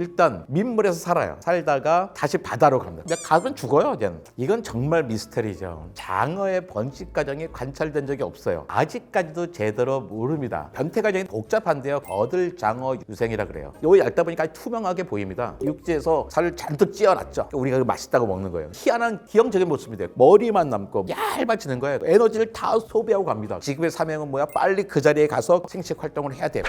일단 민물에서 살아요. 살다가 다시 바다로 갑니다. 근데 가면 죽어요. 이제는. 이건 정말 미스터리죠. 장어의 번식 과정이 관찰된 적이 없어요. 아직까지도 제대로 모릅니다. 변태 과정이 복잡한데요. 거들 장어 유생이라 그래요. 요거 얇다 보니까 투명하게 보입니다. 육지에서 살을 잔뜩 찧어놨죠. 우리가 그 맛있다고 먹는 거예요. 희한한 기형적인 모습인데 머리만 남고 얇아지는 거예요. 에너지를 다 소비하고 갑니다. 지금의 사명은 뭐야? 빨리 그 자리에 가서 생식 활동을 해야 돼요.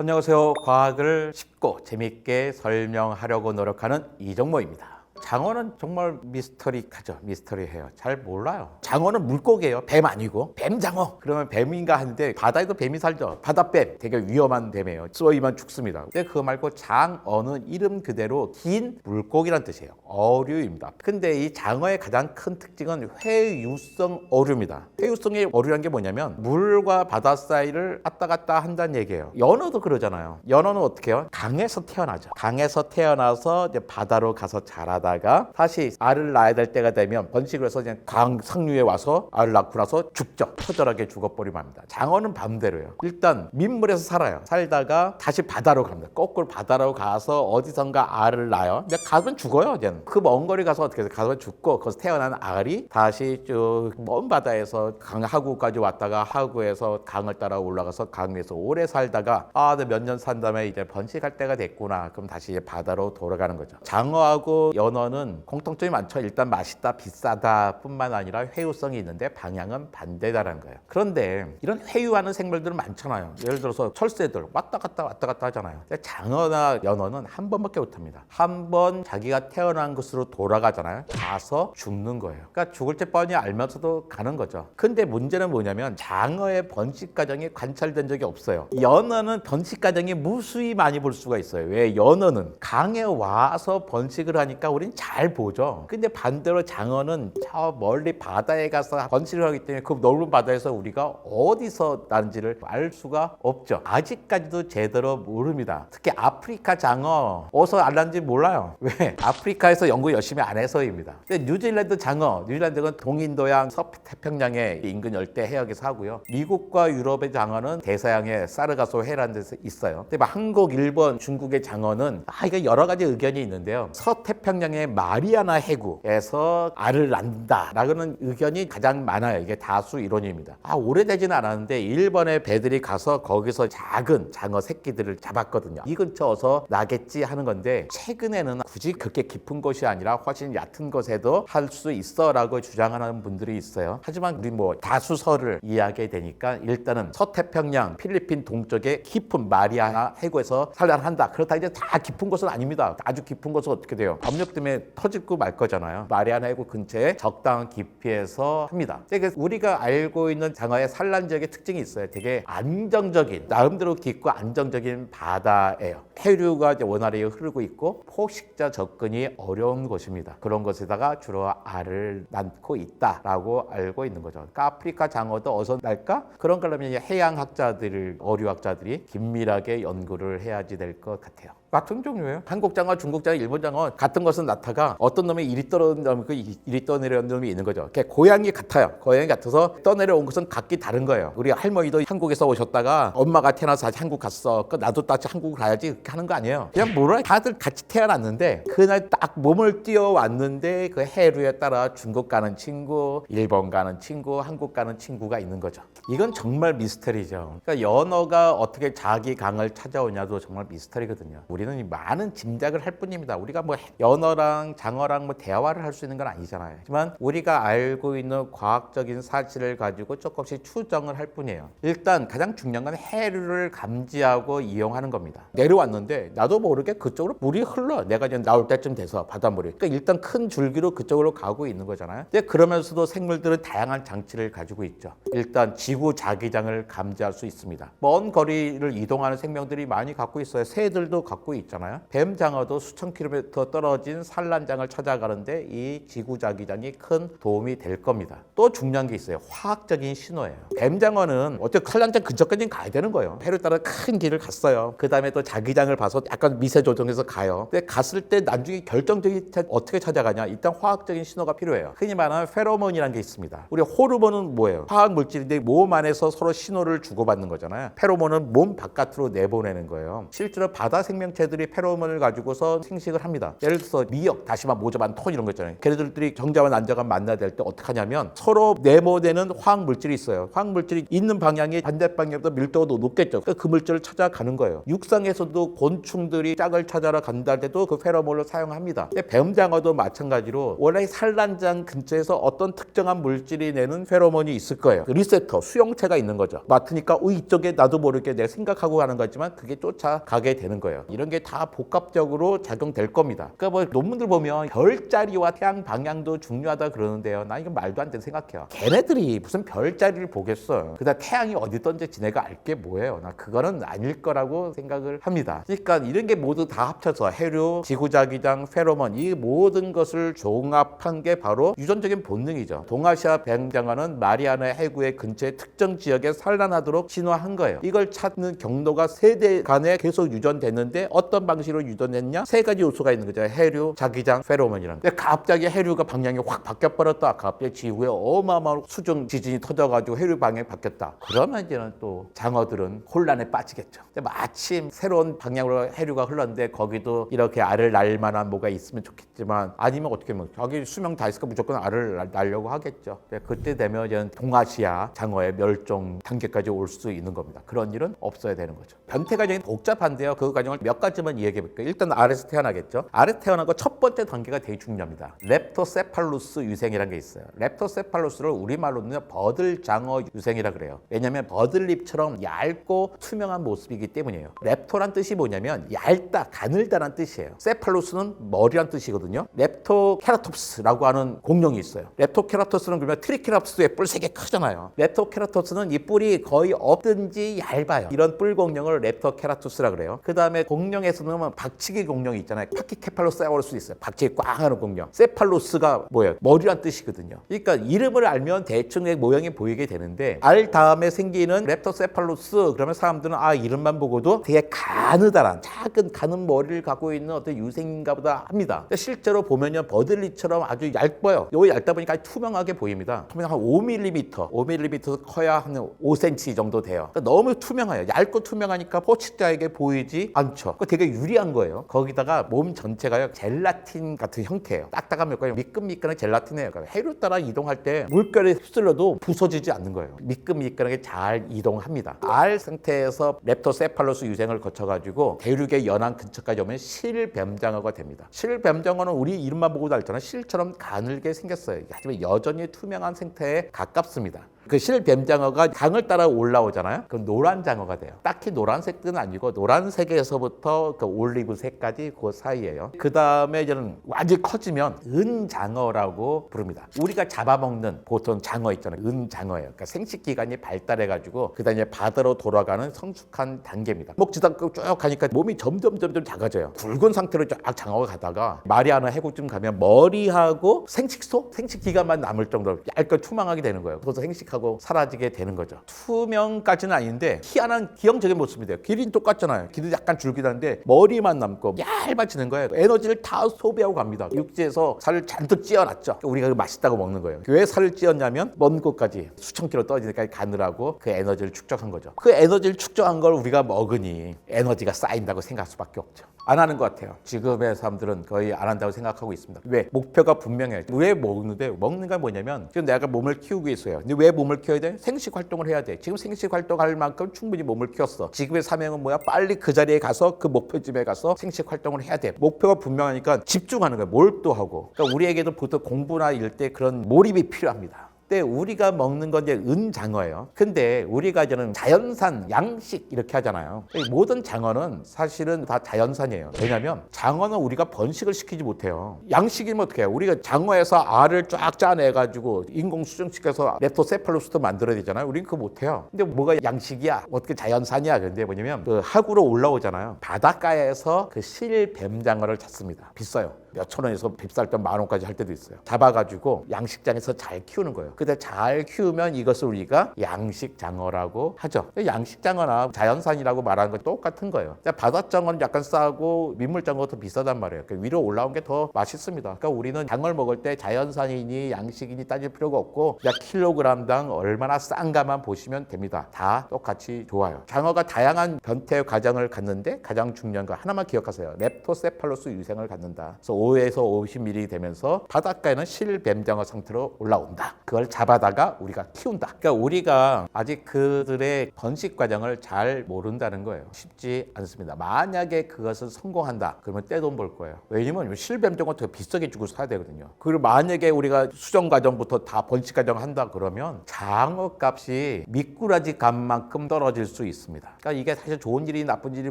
안녕하세요. 과학을 쉽고 재밌게 설명하려고 노력하는 이정모입니다. 장어는 정말 미스터리하죠. 미스터리해요. 잘 몰라요. 장어는 물고기예요. 뱀 아니고 뱀장어. 그러면 뱀인가 하는데 바다에도 뱀이 살죠. 바다뱀 되게 위험한 뱀이에요. 쏘이면 죽습니다. 근데 그거 말고 장어는 이름 그대로 긴 물고기란 뜻이에요. 어류입니다. 근데 이 장어의 가장 큰 특징은 회유성 어류입니다. 회유성의 어류란 게 뭐냐면 물과 바다 사이를 왔다 갔다 한다는 얘기예요. 연어도 그러잖아요. 연어는 어떻게 해요? 강에서 태어나죠. 강에서 태어나서 이제 바다로 가서 자라다 가 다시 알을 낳아야 될 때가 되면 번식을 해서 그냥 강 상류에 와서 알을 낳고 나서 죽죠. 처절하게 죽어버리면 합니다. 장어는 반대로요. 일단 민물에서 살아요. 살다가 다시 바다로 갑니다. 거꾸로 바다로 가서 어디선가 알을 낳아요. 근데 가면 죽어요. 이제는 그 먼 거리 가서 어떻게 해서 가서 죽고 거기서 태어난 알이 다시 쭉 먼 바다에서 강 하구까지 왔다가 하구에서 강을 따라 올라가서 강 위에서 오래 살다가 아, 몇 년 산 다음에 이제 번식할 때가 됐구나. 그럼 다시 바다로 돌아가는 거죠. 장어하고 연어 는 공통점이 많죠. 일단 맛있다, 비싸다 뿐만 아니라 회유성이 있는데 방향은 반대다라는 거예요. 그런데 이런 회유하는 생물들은 많잖아요. 예를 들어서 철새들 왔다 갔다 왔다 갔다 하잖아요. 근데 장어나 연어는 한 번밖에 못합니다. 한 번 자기가 태어난 곳으로 돌아가잖아요. 가서 죽는 거예요. 그러니까 죽을 때 뻔히 알면서도 가는 거죠. 근데 문제는 뭐냐면 장어의 번식 과정이 관찰된 적이 없어요. 연어는 번식 과정이 무수히 많이 볼 수가 있어요. 왜 연어는 강에 와서 번식을 하니까 우린 잘 보죠. 근데 반대로 장어는 저 멀리 바다에 가서 번식을 하기 때문에 그 넓은 바다에서 우리가 어디서 나는지를 알 수가 없죠. 아직까지도 제대로 모릅니다. 특히 아프리카 장어 어디서 알았는지 몰라요. 왜? 아프리카에서 연구 열심히 안 해서입니다. 근데 뉴질랜드 장어, 뉴질랜드는 동인도양 서태평양의 인근 열대 해역에서 하고요. 미국과 유럽의 장어는 대서양의 사르가소 해라는 데서 있어요. 근데 막 한국, 일본, 중국의 장어는 아 이게 여러 가지 의견이 있는데요. 서태평양의 마리아나 해구에서 알을 낳는다라는 의견이 가장 많아요. 이게 다수 이론입니다. 아 오래되지는 않았는데 일본의 배들이 가서 거기서 작은 장어 새끼들을 잡았거든요. 이 근처에서 나겠지 하는 건데 최근에는 굳이 그렇게 깊은 곳이 아니라 훨씬 얕은 곳에도 할 수 있어라고 주장하는 분들이 있어요. 하지만 우리 뭐 다수설을 이해하게 되니까 일단은 서태평양 필리핀 동쪽의 깊은 마리아나 해구에서 산란한다. 그렇다 이제 다 깊은 곳은 아닙니다. 아주 깊은 곳은 어떻게 돼요? 압력 때문에 터지고 말 거잖아요. 마리아나 해구 근처에 적당한 깊이에서 합니다. 되게 우리가 알고 있는 장어의 산란 지역의 특징이 있어요. 되게 안정적인 나름대로 깊고 안정적인 바다예요. 해류가 이제 원활히 흐르고 있고 포식자 접근이 어려운 곳입니다. 그런 곳에다가 주로 알을 낳고 있다라고 알고 있는 거죠. 그러니까 아프리카 장어도 어디서 날까? 그런 이제 해양학자들, 어류학자들이 긴밀하게 연구를 해야지 될 것 같아요. 같은 종류예요. 한국 장어, 중국 장어, 일본 장어 같은 것은 낳다가 어떤 놈이 이리 떨어진 그 이리 떠내려온 놈이 있는 거죠. 그게 고양이 같아요. 고양이 같아서 떠내려온 것은 각기 다른 거예요. 우리 할머니도 한국에서 오셨다가 엄마가 태어나서 다시 한국 갔어. 그 나도 다시 한국 가야지 이렇게 하는 거 아니에요. 그냥 뭐라 다들 같이 태어났는데 그날 딱 몸을 띄워왔는데 그 해류에 따라 중국 가는 친구, 일본 가는 친구, 한국 가는 친구가 있는 거죠. 이건 정말 미스터리죠. 그러니까 연어가 어떻게 자기 강을 찾아오냐도 정말 미스터리거든요. 우리는 이 많은 짐작을 할 뿐입니다. 우리가 뭐 연어랑 장어랑 뭐 대화를 할 수 있는 건 아니잖아요. 하지만 우리가 알고 있는 과학적인 사실을 가지고 조금씩 추정을 할 뿐이에요. 일단 가장 중요한 건 해류를 감지하고 이용하는 겁니다. 내려왔는데 나도 모르게 그쪽으로 물이 흘러. 내가 이제 나올 때쯤 돼서 바닷물이. 그러니까 일단 큰 줄기로 그쪽으로 가고 있는 거잖아요. 근데 그러면서도 생물들은 다양한 장치를 가지고 있죠. 일단 지구 자기장을 감지할 수 있습니다. 먼 거리를 이동하는 생명들이 많이 갖고 있어요. 새들도 갖고 있잖아요. 뱀장어도 수천 킬로미터 떨어진 산란장을 찾아가는데 이 지구 자기장이 큰 도움이 될 겁니다. 또 중요한 게 있어요. 화학적인 신호예요. 뱀장어는 어떻게 산란장 근처까지 가야 되는 거예요. 해를 따라 큰 길을 갔어요. 그 다음에 또 자기장을 봐서 약간 미세 조정해서 가요. 근데 갔을 때 나중에 결정적인 차- 어떻게 찾아가냐? 일단 화학적인 신호가 필요해요. 흔히 말하는 페로몬이라는 게 있습니다. 우리 호르몬은 뭐예요? 화학 물질인데 몸 안에서 서로 신호를 주고받는 거잖아요. 페로몬은 몸 바깥으로 내보내는 거예요. 실제로 바다 생명체 생명체들이 페로몬을 가지고서 생식을 합니다. 예를 들어서 미역, 다시마, 모자반, 톤 이런 거 있잖아요. 걔네들이 정자와 난자가 만나야 될 때 어떻게 하냐면 서로 내모되는 화학 물질이 있어요. 화학 물질이 있는 방향이 반대 방향보다 밀도가 더 높겠죠. 그러니까 그 물질을 찾아가는 거예요. 육상에서도 곤충들이 짝을 찾아러 간다 할 때도 그 페로몬을 사용합니다. 근데 뱀장어도 마찬가지로 원래 산란장 근처에서 어떤 특정한 물질이 내는 페로몬이 있을 거예요. 그 리셉터, 수용체가 있는 거죠. 맡으니까 어, 이쪽에 나도 모르게 내가 생각하고 가는 거지만 그게 쫓아가게 되는 거예요. 이런 게 다 복합적으로 작용될 겁니다. 그러니까 뭐 논문들 보면 별자리와 태양 방향도 중요하다 그러는데요. 나 이건 말도 안 되는 생각해요. 걔네들이 무슨 별자리를 보겠어. 그다 태양이 어디 있던지 지네가 알게 뭐예요. 나 그거는 아닐 거라고 생각을 합니다. 그러니까 이런 게 모두 다 합쳐서 해류, 지구자기장, 페로몬 이 모든 것을 종합한 게 바로 유전적인 본능이죠. 동아시아 뱀장어는 마리아나 해구의 근처의 특정 지역에 산란하도록 진화한 거예요. 이걸 찾는 경로가 세대 간에 계속 유전됐는데 어떤 방식으로 유전됐냐? 세 가지 요소가 있는 거죠. 해류, 자기장, 페로몬이라는. 근데 갑자기 해류가 방향이 확 바뀌어 버렸다. 갑자기 지구에 어마어마한 수중 지진이 터져가지고 해류 방향이 바뀌었다. 그러면 이제는 또 장어들은 혼란에 빠지겠죠. 근데 마침 새로운 방향으로 해류가 흘렀는데 거기도 이렇게 알을 날 만한 뭐가 있으면 좋겠지만 아니면 어떻게 하면 자기 수명 다 있으니까 무조건 알을 날- 날려고 하겠죠. 그때 되면 이제 동아시아 장어의 멸종 단계까지 올 수 있는 겁니다. 그런 일은 없어야 되는 거죠. 변태 과정이 복잡한데요. 그 과정을 몇 가지 만 이야기해 볼게요. 일단 알에서 태어나겠죠. 알에서 태어나고 첫 번째 단계가 되게 중요합니다. 렙토세팔루스 유생이라는 게 있어요. 렙토세팔루스를 우리말로는 버들장어 유생이라 그래요. 왜냐하면 버들잎처럼 얇고 투명한 모습이기 때문이에요. 렙토란 뜻이 뭐냐면 얇다, 가늘다란 뜻이에요. 세팔루스는 머리란 뜻이거든요. 렙토케라톱스라고 하는 공룡이 있어요. 렙토케라토스는 그러면 트리케라톱스의 뿔 세 개 크잖아요. 렙토케라토스는 이 뿔이 거의 없든지 얇아요. 이런 뿔 공룡을 렙토케라토스라 그래요. 그 다음에 공룡 에서는 박치기 공룡이 있잖아요. 파키케팔로사우루스 있어요. 박치기 꽝 하는 공룡. 세팔로스가 뭐예요? 머리란 뜻이거든요. 그러니까 이름을 알면 대충 의 모양이 보이게 되는데 알 다음에 생기는 렙토세팔로스 그러면 사람들은 아 이름만 보고도 되게 가느다란 작은 가는 머리를 갖고 있는 어떤 유생인가 보다 합니다. 실제로 보면요 버들리처럼 아주 얇아요. 요 얇다 보니까 투명하게 보입니다. 투명 한 5mm, 5mm 커야 한 5cm 정도 돼요. 그러니까 너무 투명해요. 얇고 투명하니까 포치자에게 보이지 않죠. 그 되게 유리한 거예요. 거기다가 몸 전체가요 젤라틴 같은 형태예요. 딱딱한 물감이 미끈미끈한 젤라틴이에요. 그러니까 해류 따라 이동할 때 물결에 휩쓸려도 부서지지 않는 거예요. 미끈미끈하게 잘 이동합니다. 알 상태에서 렙토세팔로스 유생을 거쳐가지고 대륙의 연안 근처까지 오면 실뱀장어가 됩니다. 실뱀장어는 우리 이름만 보고도 알잖아요. 실처럼 가늘게 생겼어요. 하지만 여전히 투명한 생태에 가깝습니다. 그 실뱀장어가 강을 따라 올라오잖아요. 그럼 노란 장어가 돼요. 딱히 노란색은 아니고 노란색에서부터 그 올리브색까지 그 사이예요. 그 다음에 이제는 완전히 커지면 은장어라고 부릅니다. 우리가 잡아먹는 보통 장어 있잖아요. 은장어예요. 그러니까 생식 기관이 발달해가지고 그 다음에 바다로 돌아가는 성숙한 단계입니다. 목지다 쭉 가니까 몸이 점점 점점 작아져요. 굵은 상태로 쫙 장어가 가다가 마리아나 해국쯤 가면 머리하고 생식소, 생식 기관만 남을 정도로 얇고 투명하게 되는 거예요. 그래서 생식하고 사라지게 되는 거죠. 투명까지는 아닌데 희한한 기형적인 모습이 돼요. 길이는 똑같잖아요. 길이 약간 줄긴 한데 머리만 남고 얇아지는 거예요. 에너지를 다 소비하고 갑니다. 육지에서 살을 잔뜩 찌어놨죠. 우리가 그 맛있다고 먹는 거예요. 왜 살을 찌었냐면 먼 곳까지 수천 킬로 떨어지니까 가느라고 그 에너지를 축적한 거죠. 그 에너지를 축적한 걸 우리가 먹으니 에너지가 쌓인다고 생각할 수밖에 없죠. 안 하는 것 같아요. 지금의 사람들은 거의 안 한다고 생각하고 있습니다. 왜? 목표가 분명해요. 왜 먹는데? 먹는 건 뭐냐면 지금 내가 몸을 키우고 있어요. 근데 왜 몸을 키워야 돼? 생식 활동을 해야 돼. 지금 생식 활동할 만큼 충분히 몸을 키웠어. 지금의 사명은 뭐야? 빨리 그 자리에 가서 그 목표집에 가서 생식 활동을 해야 돼. 목표가 분명하니까 집중하는 거예요. 몰두하고. 그러니까 우리에게도 보통 공부나 이럴 때 그런 몰입이 필요합니다. 근데 우리가 먹는 건 이제 은장어예요. 근데 우리가 이제는 자연산, 양식 이렇게 하잖아요. 이 모든 장어는 사실은 다 자연산이에요. 왜냐면 장어는 우리가 번식을 시키지 못해요. 양식이면 어떻게 해요? 우리가 장어에서 알을 쫙 짜내가지고 인공 수정시켜서 렙토세팔로스도 만들어야 되잖아요. 우리는 그거 못해요. 근데 뭐가 양식이야? 어떻게 자연산이야? 근데 뭐냐면 그 하구로 올라오잖아요. 바닷가에서 그 실뱀장어를 찾습니다. 비싸요. 몇천 원에서 비쌀 때만 원까지 할 때도 있어요. 잡아가지고 양식장에서 잘 키우는 거예요. 근데 잘 키우면 이것을 우리가 양식장어라고 하죠. 양식장어나 자연산이라고 말하는 건 똑같은 거예요. 바닷장어는 약간 싸고 민물장어가 더 비싸단 말이에요. 그러니까 위로 올라온 게 더 맛있습니다. 그러니까 우리는 장어를 먹을 때 자연산이니 양식이니 따질 필요가 없고 그냥 킬로그램당 얼마나 싼가만 보시면 됩니다. 다 똑같이 좋아요. 장어가 다양한 변태 과정을 갖는데 가장 중요한 거 하나만 기억하세요. 렙토세팔로스 유생을 갖는다. 그래서 5에서 50mm 되면서 바닷가에는 실뱀장어 상태로 올라온다. 그걸 잡아다가 우리가 키운다. 그러니까 우리가 아직 그들의 번식 과정을 잘 모른다는 거예요. 쉽지 않습니다. 만약에 그것을 성공한다. 그러면 떼돈 벌 거예요. 왜냐면 실뱀장어 되게 비싸게 주고 사야 되거든요. 그리고 만약에 우리가 수정 과정부터 다 번식 과정 한다 그러면 장어 값이 미꾸라지 값만큼 떨어질 수 있습니다. 그러니까 이게 사실 좋은 일이 나쁜 일이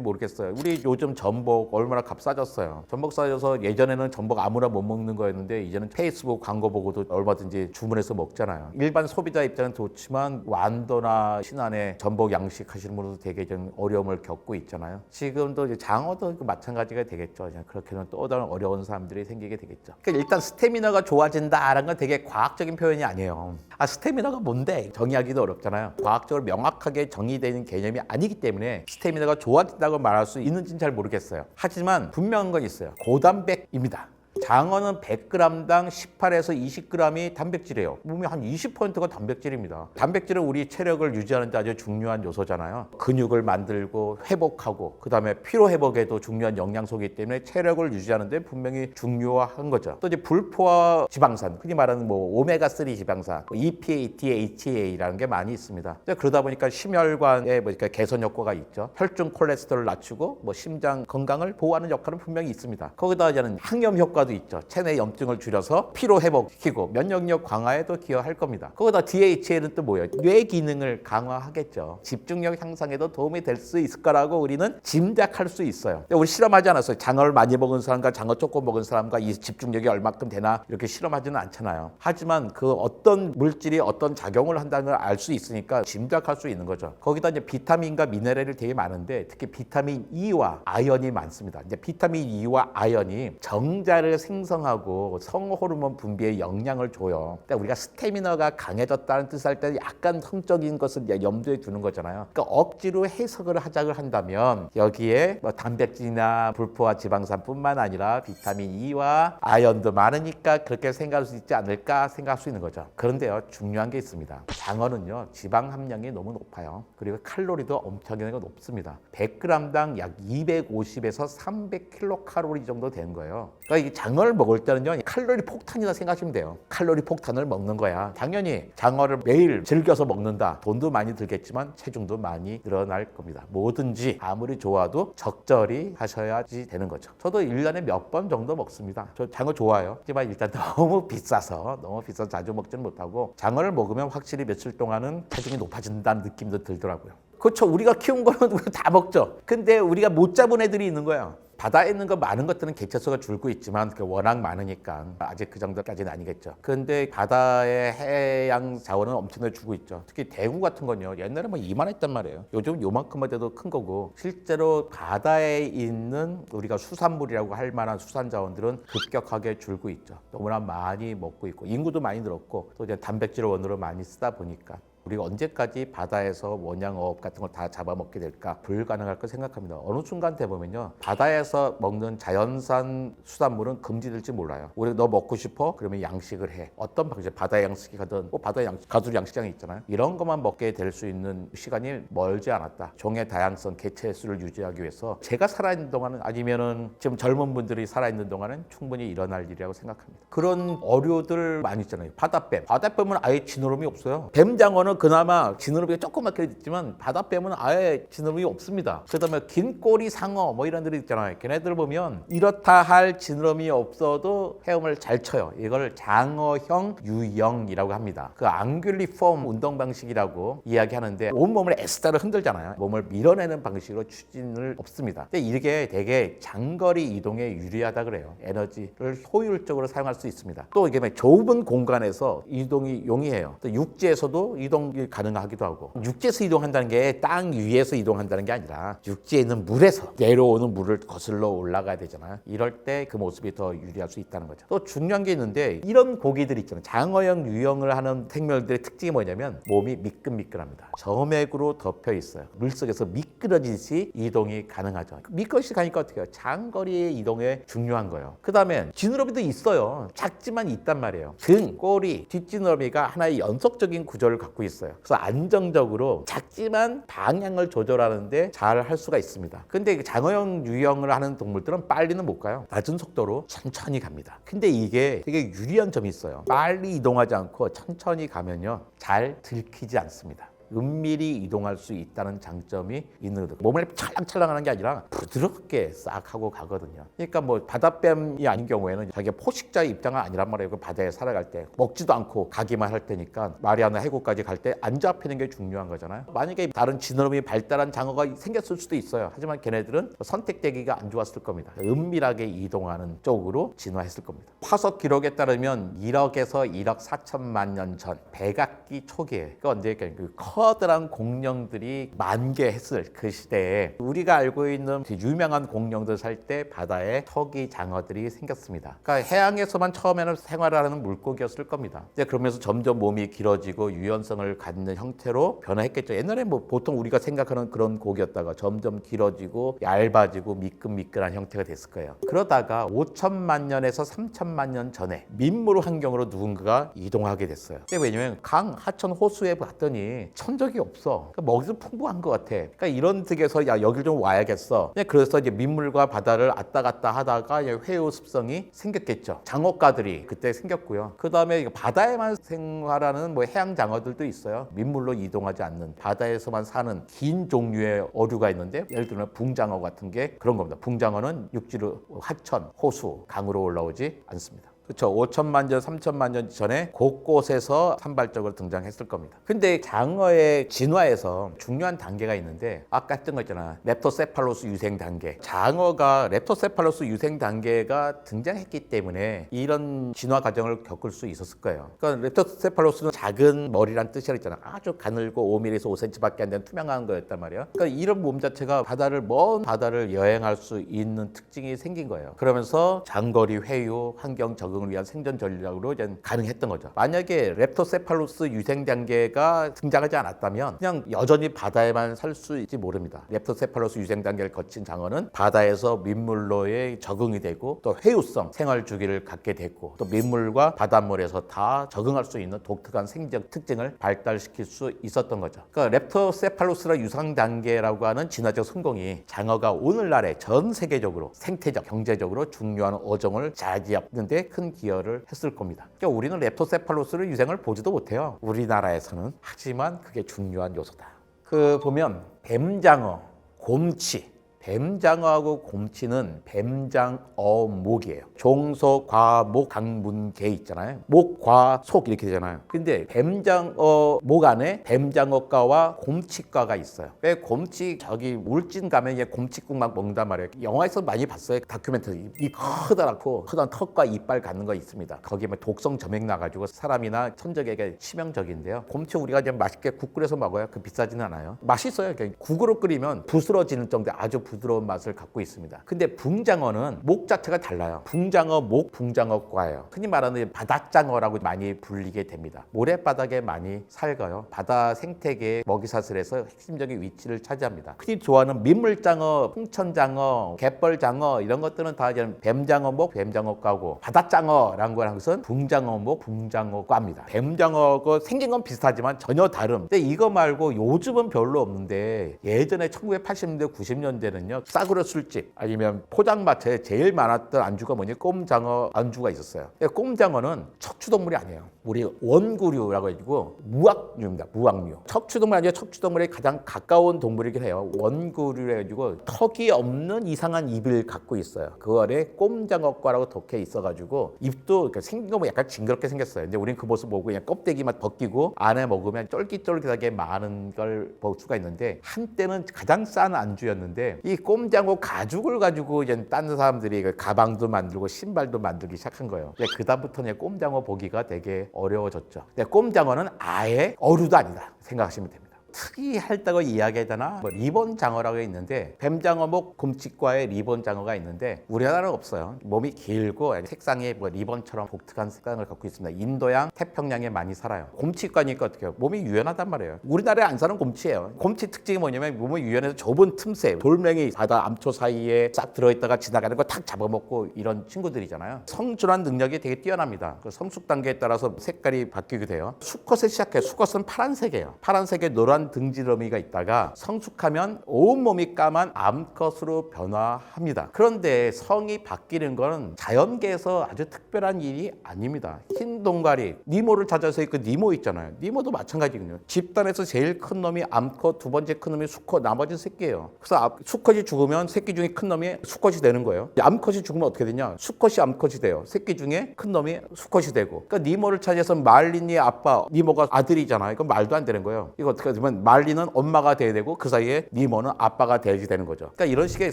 모르겠어요. 우리 요즘 전복 얼마나 값 싸졌어요. 전복 싸져서 예전에는 전복 아무나 못 먹는 거였는데 이제는 페이스북 광고 보고도 얼마든지 주문해서 먹잖아요. 일반 소비자 입장은 좋지만 완도나 신안에 전복 양식 하시는 분들도 되게 좀 어려움을 겪고 있잖아요. 지금도 이제 장어도 그 마찬가지가 되겠죠. 그냥 그렇게 되면 또 다른 어려운 사람들이 생기게 되겠죠. 그러니까 일단 스태미너가 좋아진다라는 건 되게 과학적인 표현이 아니에요. 아 스태미너가 뭔데 정의하기도 어렵잖아요. 과학적으로 명확하게 정의되는 개념이 아니기 때문에 스태미너가 좋아진다고 말할 수 있는지는 잘 모르겠어요. 하지만 분명한 건 있어요. 고단백입니다. 장어는 100g당 18에서 20g이 단백질이에요. 몸이 한 20%가 단백질입니다. 단백질은 우리 체력을 유지하는 데 아주 중요한 요소잖아요. 근육을 만들고 회복하고 그다음에 피로 회복에도 중요한 영양소이기 때문에 체력을 유지하는 데 분명히 중요한 거죠. 또 이제 불포화 지방산, 흔히 말하는 뭐 오메가3 지방산, 뭐 EPA, DHA라는 게 많이 있습니다. 그러다 보니까 심혈관에 뭐 개선 효과가 있죠. 혈중 콜레스테롤을 낮추고 뭐 심장 건강을 보호하는 역할은 분명히 있습니다. 거기다 이제는 항염 효과도 있죠. 체내 염증을 줄여서 피로 회복시키고 면역력 강화에도 기여할 겁니다. 거기다 DHA는 또 뭐예요? 뇌 기능을 강화하겠죠. 집중력 향상에도 도움이 될 수 있을 거라고 우리는 짐작할 수 있어요. 근데 우리 실험하지 않았어요. 장어를 많이 먹은 사람과 장어 조금 먹은 사람과 이 집중력이 얼마큼 되나 이렇게 실험하지는 않잖아요. 하지만 그 어떤 물질이 어떤 작용을 한다는 걸 알 수 있으니까 짐작할 수 있는 거죠. 거기다 이제 비타민과 미네랄이 되게 많은데 특히 비타민 E와 아연이 많습니다. 이제 비타민 E와 아연이 정자를 생성하고 성호르몬 분비에 영향을 줘요. 그러니까 우리가 스태미너가 강해졌다는 뜻을 할 때 약간 성적인 것을 염두에 두는 거잖아요. 그러니까 억지로 해석을 하자고 한다면 여기에 뭐 단백질이나 불포화 지방산뿐만 아니라 비타민 E와 아연도 많으니까 그렇게 생각할 수 있지 않을까 생각할 수 있는 거죠. 그런데요 중요한 게 있습니다. 장어는요 지방 함량이 너무 높아요. 그리고 칼로리도 엄청나게 높습니다. 100g당 약 250에서 300kcal 정도 되는 거예요. 그러니까 이 장어를 먹을 때는요 칼로리 폭탄이다 생각하시면 돼요. 칼로리 폭탄을 먹는 거야. 당연히 장어를 매일 즐겨서 먹는다. 돈도 많이 들겠지만 체중도 많이 늘어날 겁니다. 뭐든지 아무리 좋아도 적절히 하셔야지 되는 거죠. 저도 1년에 몇 번 정도 먹습니다. 저 장어 좋아요. 하지만 일단 너무 비싸서 너무 비싸서 자주 먹지는 못하고 장어를 먹으면 확실히 며칠 동안은 체중이 높아진다는 느낌도 들더라고요. 그렇죠. 우리가 키운 거는 다 먹죠. 근데 우리가 못 잡은 애들이 있는 거예요. 바다에 있는 거 많은 것들은 개체수가 줄고 있지만 그 워낙 많으니까 아직 그 정도까지는 아니겠죠. 근데 바다의 해양 자원은 엄청나게 주고 있죠. 특히 대구 같은 건요. 옛날에 뭐 이만했단 말이에요. 요즘 요만큼만 돼도 큰 거고 실제로 바다에 있는 우리가 수산물이라고 할 만한 수산 자원들은 급격하게 줄고 있죠. 너무나 많이 먹고 있고 인구도 많이 늘었고 또 이제 단백질 원으로 많이 쓰다 보니까 우리가 언제까지 바다에서 원양어업 같은 걸 다 잡아먹게 될까 불가능할 거 생각합니다. 어느 순간 돼 보면요 바다에서 먹는 자연산 수산물은 금지될지 몰라요. 우리 너 먹고 싶어? 그러면 양식을 해. 어떤 방식? 바다 양식이 가든 뭐 바다 양식 가두리 양식장이 있잖아요. 이런 것만 먹게 될 수 있는 시간이 멀지 않았다. 종의 다양성, 개체 수를 유지하기 위해서 제가 살아있는 동안은 아니면은 지금 젊은 분들이 살아있는 동안은 충분히 일어날 일이라고 생각합니다. 그런 어류들 많이 있잖아요. 바다뱀. 바다뱀은 아예 지느러미 없어요. 뱀장어는 그나마 지느러미가 조그맣게 있지만 바다뱀은 아예 지느러미 없습니다. 그다음에 긴 꼬리 상어 뭐 이런 들이 있잖아요. 걔네들 보면 이렇다 할 지느러미 없어도 헤엄을 잘 쳐요. 이걸 장어형 유형이라고 합니다. 그 앙귤리폼 운동 방식이라고 이야기하는데 온 몸을 에스타를 흔들잖아요. 몸을 밀어내는 방식으로 추진을 없습니다. 근데 이게 되게 장거리 이동에 유리하다 그래요. 에너지를 효율적으로 사용할 수 있습니다. 또 이게 좁은 공간에서 이동이 용이해요. 또 육지에서도 이동 이동이 가능하기도 하고 육지에서 이동한다는 게 땅 위에서 이동한다는 게 아니라 육지에 있는 물에서 내려오는 물을 거슬러 올라가야 되잖아요. 이럴 때 그 모습이 더 유리할 수 있다는 거죠. 또 중요한 게 있는데 이런 고기들 있잖아요. 장어형 유형을 하는 생물들의 특징이 뭐냐면 몸이 미끈미끈합니다. 점액으로 덮여 있어요. 물속에서 미끄러지듯이 이동이 가능하죠. 미끄러지 가니까 어떻게 해요? 장거리의 이동에 중요한 거예요. 그 다음에 지느러미도 있어요. 작지만 있단 말이에요. 등, 꼬리, 뒷지느러미가 하나의 연속적인 구조를 갖고 있어요. 그래서 안정적으로 작지만 방향을 조절하는데 잘 할 수가 있습니다. 근데 이 장어형 유형을 하는 동물들은 빨리는 못 가요. 낮은 속도로 천천히 갑니다. 근데 이게 되게 유리한 점이 있어요. 빨리 이동하지 않고 천천히 가면요. 잘 들키지 않습니다. 은밀히 이동할 수 있다는 장점이 있는 거죠. 몸을 찰랑찰랑하는 게 아니라 부드럽게 싹 하고 가거든요. 그러니까 뭐 바다뱀이 아닌 경우에는 자기가 포식자의 입장은 아니란 말이에요. 그 바다에 살아갈 때 먹지도 않고 가기만 할 테니까 마리아나 해구까지 갈 때 안 잡히는 게 중요한 거잖아요. 만약에 다른 지느러미 발달한 장어가 생겼을 수도 있어요. 하지만 걔네들은 선택되기가 안 좋았을 겁니다. 은밀하게 이동하는 쪽으로 진화했을 겁니다. 화석 기록에 따르면 1억에서 1억 4천만 년전 백악기 초기에 그 언제 그 커다란 공룡들이 만개했을 그 시대에 우리가 알고 있는 그 유명한 공룡들 살 때 바다에 턱이 장어들이 생겼습니다. 그러니까 해양에서만 처음에는 생활하는 물고기였을 겁니다. 이제 그러면서 점점 몸이 길어지고 유연성을 갖는 형태로 변화했겠죠. 옛날에 뭐 보통 우리가 생각하는 그런 고기였다가 점점 길어지고 얇아지고 미끈미끈한 형태가 됐을 거예요. 그러다가 5천만 년에서 3천만 년 전에 민물 환경으로 누군가가 이동하게 됐어요. 왜냐면 강, 하천, 호수에 봤더니 천적이 없어. 그러니까 먹이도 풍부한 것 같아. 그러니까 이런 득에서 야 여길 좀 와야겠어. 그래서 이제 민물과 바다를 왔다 갔다 하다가 회유 습성이 생겼겠죠. 장어가들이 그때 생겼고요. 그 다음에 바다에만 생활하는 뭐 해양 장어들도 있어요. 민물로 이동하지 않는 바다에서만 사는 긴 종류의 어류가 있는데 예를 들면 붕장어 같은 게 그런 겁니다. 붕장어는 육지로 하천, 호수, 강으로 올라오지 않습니다. 그렇죠. 5천만 년, 3천만 년 전에 곳곳에서 산발적으로 등장했을 겁니다. 근데 장어의 진화에서 중요한 단계가 있는데 아까 했던 거 있잖아. 렙토세팔로스 유생 단계. 장어가 렙토세팔로스 유생 단계가 등장했기 때문에 이런 진화 과정을 겪을 수 있었을 거예요. 그러니까 렙토세팔로스는 작은 머리란 뜻이 있잖아. 아주 가늘고 5mm에서 5cm밖에 안 되는 투명한 거였단 말이야. 그러니까 이런 몸 자체가 바다를 먼 바다를 여행할 수 있는 특징이 생긴 거예요. 그러면서 장거리 회유, 환경 적응 적응을 위한 생존 전략으로 이제 가능했던 거죠. 만약에 렙토세팔로스 유생 단계가 등장하지 않았다면 그냥 여전히 바다에만 살 수 있지 모릅니다. 렙토세팔로스 유생 단계를 거친 장어는 바다에서 민물로의 적응이 되고 또 회유성 생활 주기를 갖게 됐고 또 민물과 바닷물에서 다 적응할 수 있는 독특한 생적 특징을 발달시킬 수 있었던 거죠. 그러니까 렙토세팔로스라 유상 단계라고 하는 진화적 성공이 장어가 오늘날에 전 세계적으로 생태적, 경제적으로 중요한 어종을 자리잡는데 큰 기여를 했을 겁니다. 그러니까 우리는 렙토세팔로스를 유생을 보지도 못해요. 우리나라에서는 하지만 그게 중요한 요소다. 그 보면 뱀장어, 곰치, 뱀장어하고 곰치는 뱀장어목이에요. 종소, 과, 목, 강문, 개 있잖아요. 목, 과, 속 이렇게 되잖아요. 근데 뱀장어목 안에 뱀장어과와 곰치과가 있어요. 왜 곰치 저기 울진 가면 이제 곰치국 막 먹는단 말이에요. 영화에서 많이 봤어요. 다큐멘터리. 이 커다랗고 커다란 턱과 이빨 갖는 거 있습니다. 거기에 뭐 독성 점액 나가지고 사람이나 천적에게 치명적인데요. 곰치 우리가 그냥 맛있게 국 끓여서 먹어요. 그 비싸지는 않아요. 맛있어요. 국으로 끓이면 부스러지는 정도의 아주 부 드러운 맛을 갖고 있습니다. 근데 붕장어는 목 자체가 달라요. 붕장어 목, 붕장어과예요. 흔히 말하는 바닷장어라고 많이 불리게 됩니다. 모래바닥에 많이 살가요. 바다 생태계의 먹이사슬에서 핵심적인 위치를 차지합니다. 흔히 좋아하는 민물장어, 풍천장어, 갯벌장어 이런 것들은 다 이제 뱀장어 목, 뱀장어과고 바닷장어라는 거는 것은 붕장어 목, 붕장어과입니다. 뱀장어가 생긴 건 비슷하지만 전혀 다름. 근데 이거 말고 요즘은 별로 없는데 예전에 1980년대, 90년대는 요 싸구려 술집 아니면 포장마차에 제일 많았던 안주가 뭐냐 꼼장어 안주가 있었어요. 꼼장어는 척추동물이 아니에요. 우리 원구류라고 해가지고 무악류입니다. 무악류. 척추동물 아니라 척추동물에 가장 가까운 동물이긴 해요. 원구류 해가지고 턱이 없는 이상한 입을 갖고 있어요. 그 아래 꼼장어과라고 적혀 있어가지고 입도 생긴 거 약간 징그럽게 생겼어요. 근데 우리는 그 모습 보고 그냥 껍데기만 벗기고 안에 먹으면 쫄깃쫄깃하게 많은 걸 볼 수가 있는데 한때는 가장 싼 안주였는데 이 꼼장어 가죽을 가지고 이제 딴 사람들이 그 가방도 만들고 신발도 만들기 시작한 거예요. 이제 그다음부터는 꼼장어 보기가 되게 어려워졌죠. 근데 꼼장어는 아예 어류도 아니다 생각하시면 됩니다. 특이할다고 이야기하잖아. 뭐 리본 장어라고 있는데 뱀장어목 곰치과에 리본 장어가 있는데 우리나라는 없어요. 몸이 길고 색상이 뭐 리본처럼 독특한 색상을 갖고 있습니다. 인도양, 태평양에 많이 살아요. 곰치과니까 어떻게 해요? 몸이 유연하단 말이에요. 우리나라에 안 사는 곰치예요. 곰치 특징이 뭐냐면 몸이 유연해서 좁은 틈새, 돌멩이, 바다 암초 사이에 싹 들어있다가 지나가는 거 탁 잡아먹고 이런 친구들이잖아요. 성준한 능력이 되게 뛰어납니다. 그 성숙 단계에 따라서 색깔이 바뀌게 돼요. 수컷에 시작해 수컷은 파란색이에요. 파란색에 노란 등지러미가 있다가 성숙하면 온몸이 까만 암컷으로 변화합니다. 그런데 성이 바뀌는 건 자연계에서 아주 특별한 일이 아닙니다. 흰 동가리, 니모를 찾아서 그 니모 있잖아요. 니모도 마찬가지거든요. 집단에서 제일 큰 놈이 암컷, 두 번째 큰 놈이 수컷, 나머지 새끼예요. 그래서 앞- 수컷이 죽으면 새끼 중에 큰 놈이 수컷이 되는 거예요. 암컷이 죽으면 어떻게 되냐? 수컷이 암컷이 돼요. 새끼 중에 큰 놈이 수컷이 되고. 그러니까 니모를 찾아서 말린이 아빠, 니모가 아들이잖아요. 이건 말도 안 되는 거예요. 이거 어떻게 되면 말리는 엄마가 돼야 되고 그 사이에 니모는 아빠가 돼야지 되는 거죠. 그러니까 이런 식의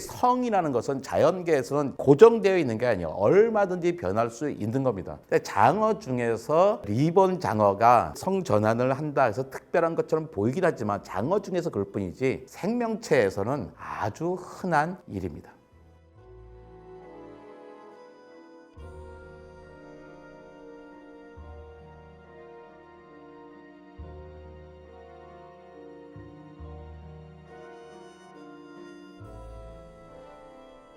성이라는 것은 자연계에서는 고정되어 있는 게 아니에요. 얼마든지 변할 수 있는 겁니다. 근데 장어 중에서 리본 장어가 성 전환을 한다 해서 특별한 것처럼 보이긴 하지만 장어 중에서 그럴 뿐이지 생명체에서는 아주 흔한 일입니다.